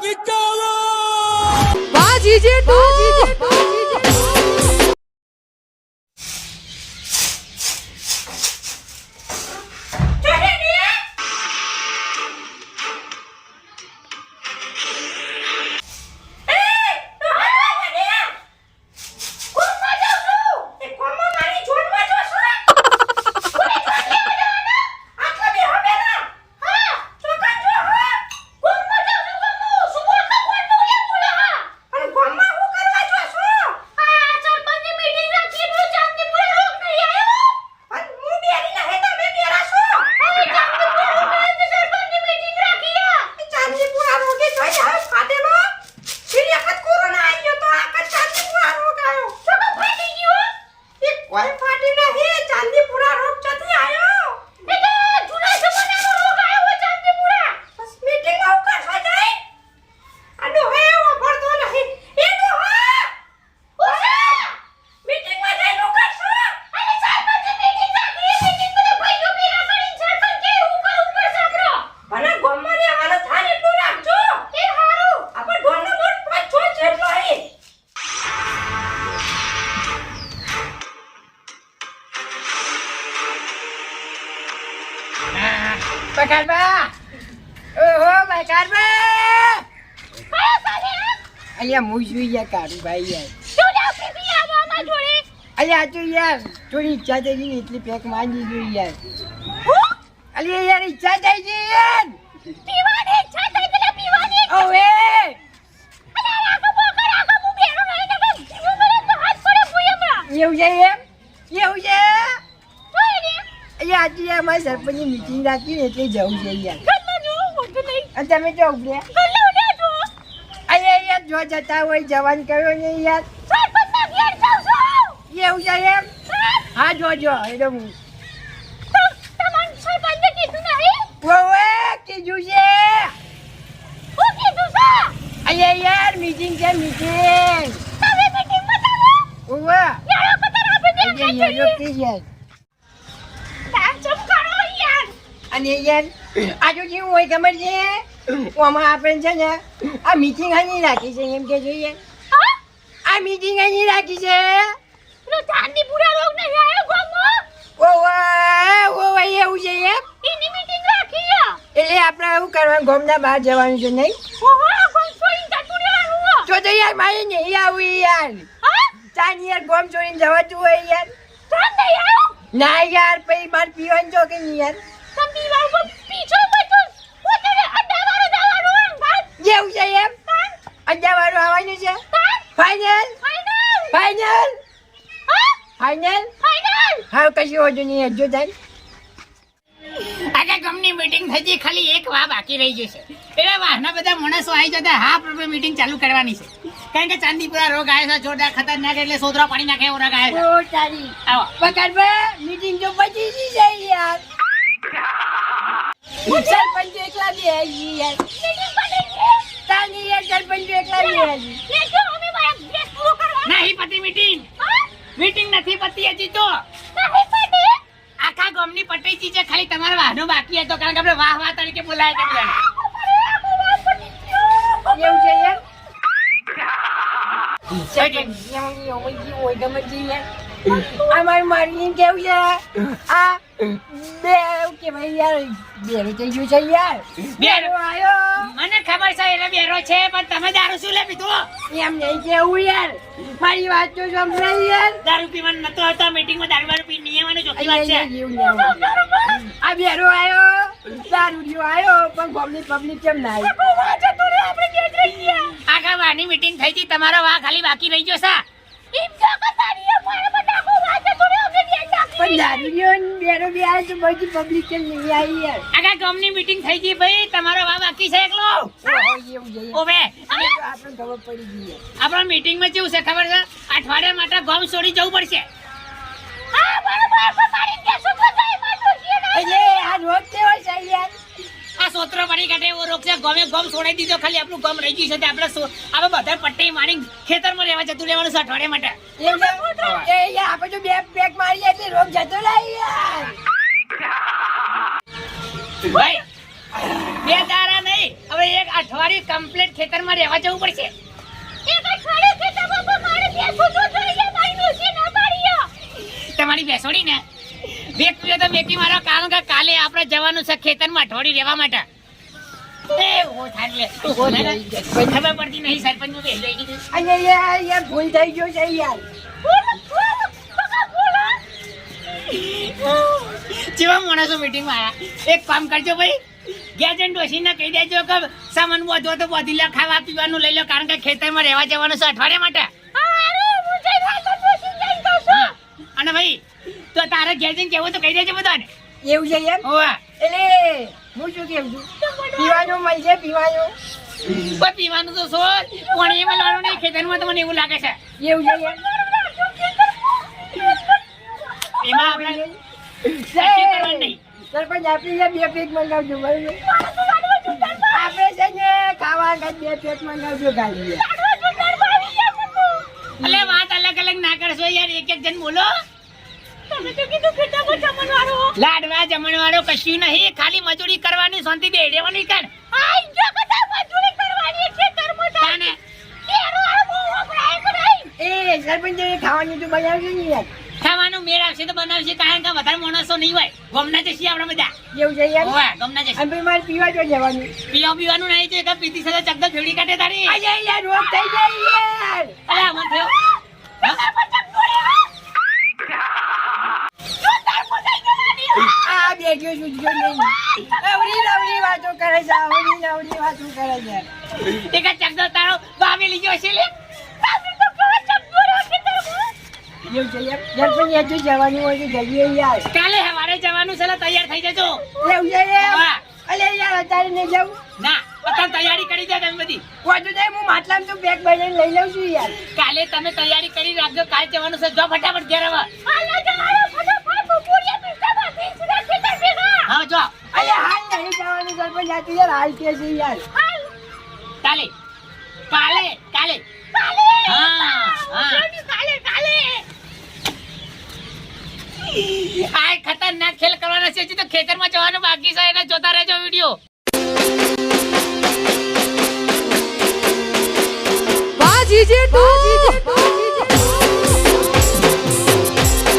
વાહ બકારબા ઓહો બકારબા અહીંયા હું ગયા કાઢું ભાઈ અહીંયા તો થોડી ઈચ્છા થઈ ગઈ એટલી પેક માંગી જોઈ યાર. અલી યાર, ઈચ્છા થઈ ગઈ યાર. ઓવે એવું છે એમ? એવું છે? અહીંયા આજે અમારી સરપંચની મીટિંગ રાખી ને એટલે જવું છે યાર અને તમે જો ઉભરે. અહીંયા યાર જો જતા હોય જવાન કર્યો ને યાર એવું છે એમ? હા. જો જો એટલે હું. કીધું છે. અહીંયા યાર મીટિંગ છે. મીટિંગ ઓવે યાર યાર અને યાર આજુ જેવું હોય ખબર છે આમાં આપણે છે ને આ મીટિંગ અહીં રાખી છે એમ કે જોઈએ. આ મીટિંગ અહીં રાખી છે ચાંદીપુરા રોગ આવ્યો ઓવે ઓવે એવું છે એમ? એની મીટિંગ રાખી એટલે આપણે એવું કરવાનું ગોમના બહાર જવાનું છે નહીં? તો તો યાર મારે નહીં આવું યાર. હા? યાર ગોમ છોડીને જવાતું હોય યાર. ચાંદ ના યાર પછી મારે પીવાનું છો કે નહીં યાર. ફાઇનલ ફાઇનલ ફાઇનલ હા ફાઇનલ ફાઇનલ હા કશું હોતું નહીં હજુ થાય આજે ગમની મીટિંગ થઈ ખાલી એક વા બાકી રહી જશે. એટલે વાહના બધા માણસો આવી જતા હા આપણે મીટિંગ ચાલુ કરવાની છે. કારણ કે ચાંદીપુરા રોગ આવ્યો છે જોરદાર ખતરનાક એટલે સોદરા પાણી નાખે એવો રોગ આવ્યો છે. આવો. મીટિંગ તો પતી જઈ યાર. સરપંચ એકલા બે યાર. તાની યાર સરપંચ એકલા બે આવી. લે જો અમે મારા ડ્રેસ પૂરો કરવા નહીં પતી મીટિંગ મીટિંગ નથી પતી હજી તો. આખા ગામની પટાઈ ચી છે ખાલી તમારો વાહનો બાકી હતો કારણ કે આપણે વાહ વાહ તરીકે બોલાય એવું છે યાર. જે અમારે મારી કેવું છે? આ બે કેવાય યાર બેરો થઈ ગયું છે યાર. બેરો. આવ્યો મને ખબર છે એને બેરો છે પણ તમે દારૂ શું લે પીધું? એમ નહીં કેવું યાર. મારી વાત તો સમજાય યાર. દારૂ પીવાનું નતો આવતા મીટિંગમાં દારૂ વાળું પી નહીં આવવાનું ચોખ્ખી વાત છે. આ બેરો આવ્યો દારૂડિયો આવ્યો પણ પબ્લિક પબ્લિક કેમ ના આવી આખા વાની મીટિંગ થઈ હતી તમારો વાહ ખાલી બાકી રહી ગયો સા પણ દારૂડિયો ને બેરો બે આવે તો બધી પબ્લિક કેમ નહીં આવી યાર. આખા ગામની મીટિંગ થઈ ગઈ ભાઈ? તમારો વાહ બાકી છે એકલો? ઓહો, એવું ઓવે આ ખબર પડી ગઈ. આપણા મીટિંગમાં કેવું છે ખબર છે? અઠવાડિયા માટે ગામ છોડી જવું પડશે. એટલે આ રોજ કેવો છે યાર સોત્રો પડી કાઢે એવો રોગ છે ગમે ગમ છોડાઈ દીધો ખાલી આપણું ગમ રહી ગયું છે તે આપણે આપણે બધા પટ્ટી મારી ખેતરમાં રહેવા જતું રહેવાનું છે અઠવાડિયા માટે. એ આપણે જો બે પેક મારી એટલે રોગ જતો રહે ભાઈ બે દાડા નહીં. હવે એક અઠવાડિયું કમ્પ્લીટ ખેતરમાં રહેવા જવું પડશે. એક અઠવાડિયું ખેતરમાં ના પાડ્યો તમારી બેસોડી ને વેક તો વેકી મારો કારણ કે કાલે આપણે જવાનું છે ખેતરમાં ઢોળી રહેવા માટે. એ. ખબર પડતી નહીં સરપંચનું ગયું. યાર યાર ભૂલ થઈ ગયો છે યાર. જેવા માણસો મીટિંગમાં આયા. એક કામ કરજો ભાઈ. ગેજન્ટ ડોશીને કહી દેજો કે સામાન બધો તો બધી લો ખાવા પીવાનું લઈ લો કારણ કે ખેતરમાં રહેવા જવાનું છે અઠવાડિયા માટે. અને ભાઈ તો તારે ઘેર જઈને કેવું તો કહી દેજે બધાને. એવું છે એમ? હોવા. એટલે હું શું કેવું છું? પીવાનું મળશે પીવાનું? પણ પીવાનું તો શું એ મળવાનું નહીં ખેતરમાં તો મને એવું લાગે છે. એવું છે એમ? એમાં આપણે સરપંચ યાર બે પેક મંગાવજો બરાબર? આપણે છે ને ખાવા બે પેક મંગાવજો ગાડી એટલે વાત અલગ અલગ ના કરશો યાર એક એક જણ બોલો. લાડવા જમણવાળો કશું નહીં ખાલી મજૂરી કરવાની શાંતિ રહેવાની કર. આઈ જો બધા મજૂરી કરવાની ખેતરમાં તાને? કેરો આ બહુ વપરાય કરાય એ સરપંચ એ ખાવાનું તો બનાવજો ને યાર. ખાવાનું મેળ આવશે તો બનાવશે કારણ કે વધારે માણસો નહીં હોય. ગમના જશે આપણે બધા. એવું છે યાર? હોવા ગમના જશે. અને મારે પીવા જો જવાનું. પીવા પીવાનું નહીં છે કે પીતી સાથે ચકદો ફેડી કાઢે તારી. અરે યાર રોગ થઈ જાય યાર. અરે આમાં થયો. આ બેઠ્યો છું જો નહીં. નવરી નવરી વાતો કરે છે આવડી નવરી વાતો કરે છે. તે કા ચંદો તારો બાવી લીધો છે લે. તો જવાનું હોય તો જઈએ યાર. કાલે જવાનું છે તૈયાર થઈ જજો. અલે યાર અત્યારે જવું. ના અત્યારે તૈયારી કરી દે તમે બધી. વાંધો નહીં હું માટલામાં તો બેગ બનાવીને લઈ લઉં છું યાર. કાલે તમે તૈયારી કરી રાખજો કાલે જવાનું છે. જો ફટાફટ ઘેર હવે હા જો અલે હાલ નહીં જવાનું સરપંચ આ તો યાર હાલ કે છે યાર. કાલે. કાલે કાલે. હા કાલે આ ખતરનાક ખેલ કરવાના છે. તો ખેતરમાં જવાનું બાકી છે. એને જોતા રહેજો વીડિયો.